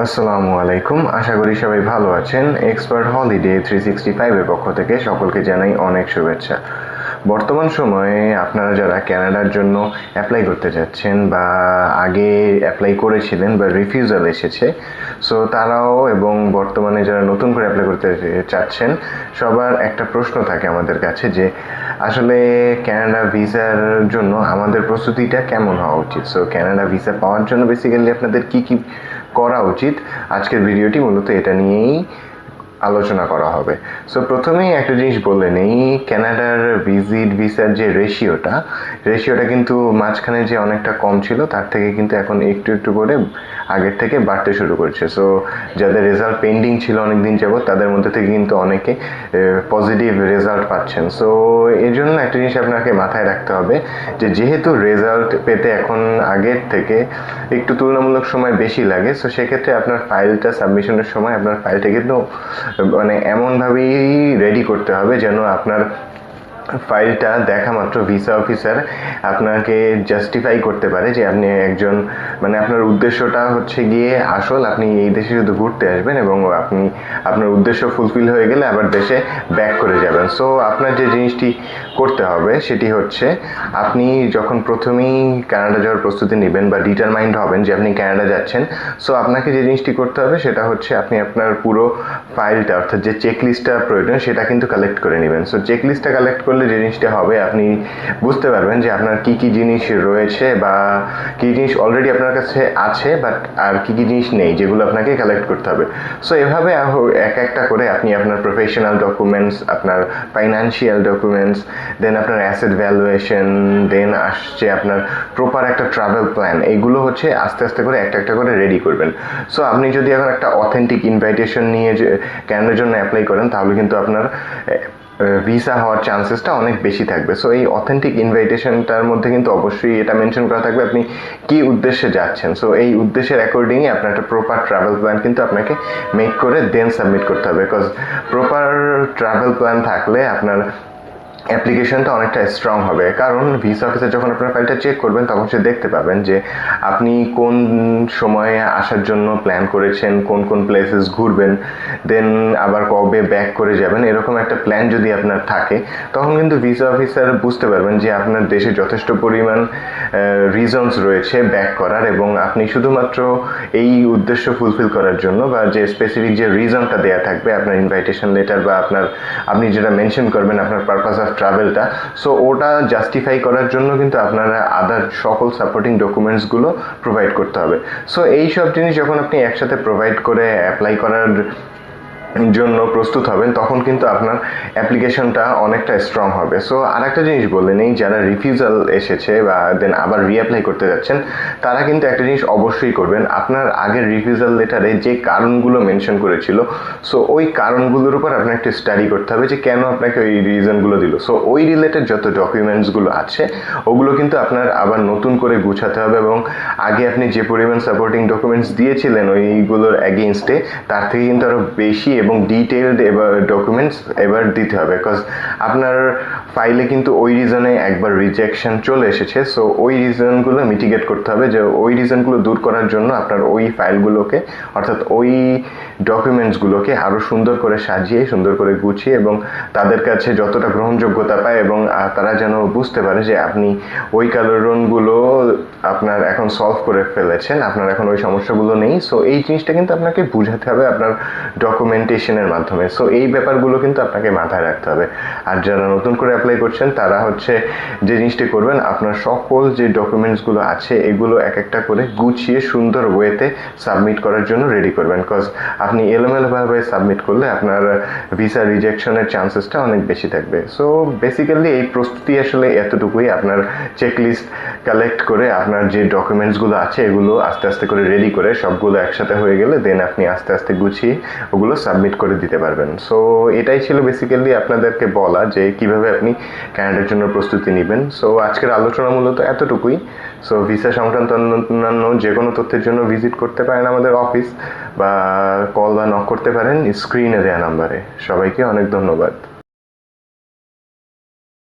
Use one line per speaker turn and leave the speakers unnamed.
আসসালামু আলাইকুম আশা করি সবাই ভালো আছেন। এক্সপার্ট হলিডে থ্রি সিক্সটি ফাইভের পক্ষ থেকে সকলকে জানাই অনেক শুভেচ্ছা। বর্তমান সময়ে আপনারা যারা কানাডার জন্য অ্যাপ্লাই করতে যাচ্ছেন বা আগে অ্যাপ্লাই করেছিলেন বা রিফিউজাল এসেছে সো তারাও এবং বর্তমানে যারা নতুন করে অ্যাপ্লাই করতে চাচ্ছেন, সবার একটা প্রশ্ন থাকে আমাদের কাছে যে, আসলে ক্যানাডা ভিসার জন্য আমাদের প্রস্তুতিটা কেমন হওয়া উচিত? সো ক্যানাডা ভিসা পাওয়ার জন্য বেসিক্যালি আপনাদের কি কি করা উচিত। আজকের ভিডিওটি মূলত এটা নিয়েই আলোচনা করা হবে। সো প্রথমেই একটা জিনিস বলে নেই ক্যানাডার ভিজিট ভিসার যে রেশিওটা রেশিওটা কিন্তু মাঝখানে যে অনেকটা কম ছিল, তার থেকে কিন্তু এখন একটু একটু করে আগের থেকে বাড়তে শুরু করছে। সো যাদের রেজাল্ট পেন্ডিং ছিল অনেক দিন যাবত তাদের মধ্যে থেকে কিন্তু অনেকে পজিটিভ রেজাল্ট পাচ্ছেন। সো এই জন্য একটা জিনিস আপনাকে মাথায় রাখতে হবে যে, যেহেতু রেজাল্ট পেতে এখন আগের থেকে একটু তুলনামূলক সময় বেশি লাগে সো সেক্ষেত্রে আপনার ফাইলটা সাবমিশনের সময় আপনার ফাইলটা কিন্তু মানে এমনভাবেই রেডি করতে হবে যেন আপনার ফাইলটা দেখা মাত্র ভিসা অফিসার আপনাকে জাস্টিফাই করতে পারে যে আপনি একজন মানে আপনার উদ্দেশ্যটা হচ্ছে গিয়ে আসল, আপনি এই দেশে শুধু ঘুরতে আসবেন এবং আপনি, আপনার উদ্দেশ্য ফুলফিল হয়ে গেলে আবার দেশে ব্যাক করে যাবেন। সো আপনার যে জিনিসটি করতে হবে সেটি হচ্ছে আপনি যখন প্রথমেই কানাডা যাওয়ার প্রস্তুতি নেবেন বা ডিটারমাইন্ড হবেন যে আপনি কানাডা যাচ্ছেন সো আপনাকে যে জিনিসটি করতে হবে সেটা হচ্ছে আপনি আপনার পুরো ফাইলটা, অর্থাৎ যে চেকলিস্টটা প্রয়োজন সেটা কিন্তু কালেক্ট করে নেবেন। সো চেকলিস্টটা কালেক্ট করলে যে জিনিসটা হবে, আপনি বুঝতে পারবেন যে আপনার কি কি জিনিস রয়েছে বা কি জিনিস অলরেডি আপনার কাছে আছে বাট আর কি কি জিনিস নেই যেগুলো আপনাকে কালেক্ট করতে হবে। সো এভাবে এক একটা করে আপনি আপনার প্রফেশনাল ডকুমেন্টস আপনার ফাইন্যান্সিয়াল ডকুমেন্টস দেন আপনার অ্যাসেট ভ্যালুয়েশন দেন আসছে আপনার প্রপার একটা ট্রাভেল প্ল্যান এইগুলো হচ্ছে আস্তে আস্তে করে একটা একটা করে রেডি করবেন। সো আপনি যদি এখন একটা অথেন্টিক ইনভাইটেশন নিয়ে ক্যানাডার জন্য অ্যাপ্লাই করেন, তাহলে কিন্তু আপনার ভিসা হওয়ার চান্সেসটা অনেক বেশি থাকবে। সো এই অথেন্টিক ইনভাইটেশনটার মধ্যে কিন্তু অবশ্যই এটা মেনশন করা থাকবে আপনি কি উদ্দেশ্যে যাচ্ছেন। সো এই উদ্দেশ্যের অ্যাকর্ডিংই আপনার একটা প্রপার ট্রাভেল প্ল্যান কিন্তু আপনাকে মেক করে দেন সাবমিট করতে হবে। বিকজ প্রপার ট্রাভেল প্ল্যান থাকলে আপনার অ্যাপ্লিকেশনটা অনেকটা স্ট্রং হবে। কারণ ভিসা অফিসে যখন আপনার ফাইলটা চেক করবেন, তখন সে দেখতে পাবেন যে আপনি কোন সময়ে আসার জন্য প্ল্যান করেছেন, কোন কোন প্লেসেস ঘুরবেন দেন আবার কবে ব্যাক করে যাবেন, এরকম একটা প্ল্যান যদি আপনার থাকে, তখন কিন্তু ভিসা অফিসার বুঝতে পারবেন যে আপনার দেশে যথেষ্ট পরিমাণ রিজনস রয়েছে ব্যাক করার এবং আপনি শুধুমাত্র এই উদ্দেশ্য ফুলফিল করার জন্য বা যে স্পেসিফিক যে রিজনটা দেওয়া থাকবে, আপনার ইনভাইটেশন লেটার বা আপনার, আপনি যেটা মেনশন করবেন, আপনার পারপাস অফ ট্রাভেলটা সো ওটা জাস্টিফাই করার জন্য কিন্তু আপনারা আদার সকল সাপোর্টিং ডকুমেন্টসগুলো প্রোভাইড করতে হবে। সো এই সব জিনিস যখন আপনি একসাথে প্রোভাইড করে অ্যাপ্লাই করার জন্য প্রস্তুত হবেন, তখন কিন্তু আপনার অ্যাপ্লিকেশনটা অনেকটা স্ট্রং হবে। সো আর একটা জিনিস বলে নেই, যারা রিফিউজাল এসেছে বা দেন আবার রিঅ্যাপ্লাই করতে যাচ্ছেন, তারা কিন্তু একটা জিনিস অবশ্যই করবেন। আপনার আগের রিফিউজাল লেটারে যে কারণগুলো মেনশন করেছিল সো ওই কারণগুলোর উপর আপনার একটু স্টাডি করতে হবে যে কেন আপনাকে ওই রিজনগুলো দিল। সো ওই রিলেটেড যত ডকুমেন্টসগুলো আছে, ওগুলো কিন্তু আপনার আবার নতুন করে গুছাতে হবে এবং আগে আপনি যে পরিমাণ সাপোর্টিং ডকুমেন্টস দিয়েছিলেন ওইগুলোর অ্যাগেনস্টে তার থেকে কিন্তু আরও বেশি এবং ডিটেলড এবার ডকুমেন্টস এবার দিতে হবে বিকজ আপনার ফাইলে কিন্তু ওই রিজনে একবার রিজেকশন চলে এসেছে সো ওই রিজনগুলো মিটিগেট করতে হবে যে ওই রিজনগুলো দূর করার জন্য আপনার ওই ফাইলগুলোকে অর্থাৎ ওই ডকুমেন্টসগুলোকে আরও সুন্দর করে সাজিয়ে, সুন্দর করে গুছিয়ে এবং তাদের কাছে যতটা গ্রহণযোগ্যতা পায় এবং তারা যেন বুঝতে পারে যে আপনি ওই কারণগুলো আপনার এখন সলভ করে ফেলেছেন, আপনার এখন ওই সমস্যাগুলো নেই সো এই জিনিসটা কিন্তু আপনাকে বুঝাতে হবে আপনার ডকুমেন্টেশনের মাধ্যমে সো এই ব্যাপারগুলো কিন্তু আপনাকে মাথায় রাখতে হবে। আর যারা নতুন করে অ্যাপ্লাই করছেন, তারা হচ্ছে যে জিনিসটি করবেন, আপনার সকল যে ডকুমেন্টসগুলো আছে, এগুলো এক একটা করে গুছিয়ে সুন্দর ওয়েতে সাবমিট করার জন্য রেডি করবেন। বিকজ আপনি এলোমেলোভাবে সাবমিট করলে আপনার ভিসা রিজেকশনের চান্সেসটা অনেক বেশি থাকবে। সো বেসিক্যালি এই প্রস্তুতি আসলে এতটুকুই। আপনার চেকলিস্ট কালেক্ট করে আপনার যে ডকুমেন্টসগুলো আছে, এগুলো আস্তে আস্তে করে রেডি করে সবগুলো একসাথে হয়ে গেলে দেন আপনি আস্তে আস্তে গুছিয়ে ওগুলো সাবমিট করে দিতে পারবেন। সো এটাই ছিল বেসিক্যালি আপনাদেরকে বলা যে কীভাবে আপনি ক্যানাডার জন্য প্রস্তুতি নেবেন। সো আজকের আলোচনা মূলত এতটুকুই। সো ভিসা সংক্রান্ত অন্যান্য যে কোনো তথ্যের জন্য ভিজিট করতে পারেন আমাদের অফিস বা কল বা নক করতে পারেন স্ক্রিনে দেওয়া নাম্বারে সবাইকে অনেক ধন্যবাদ।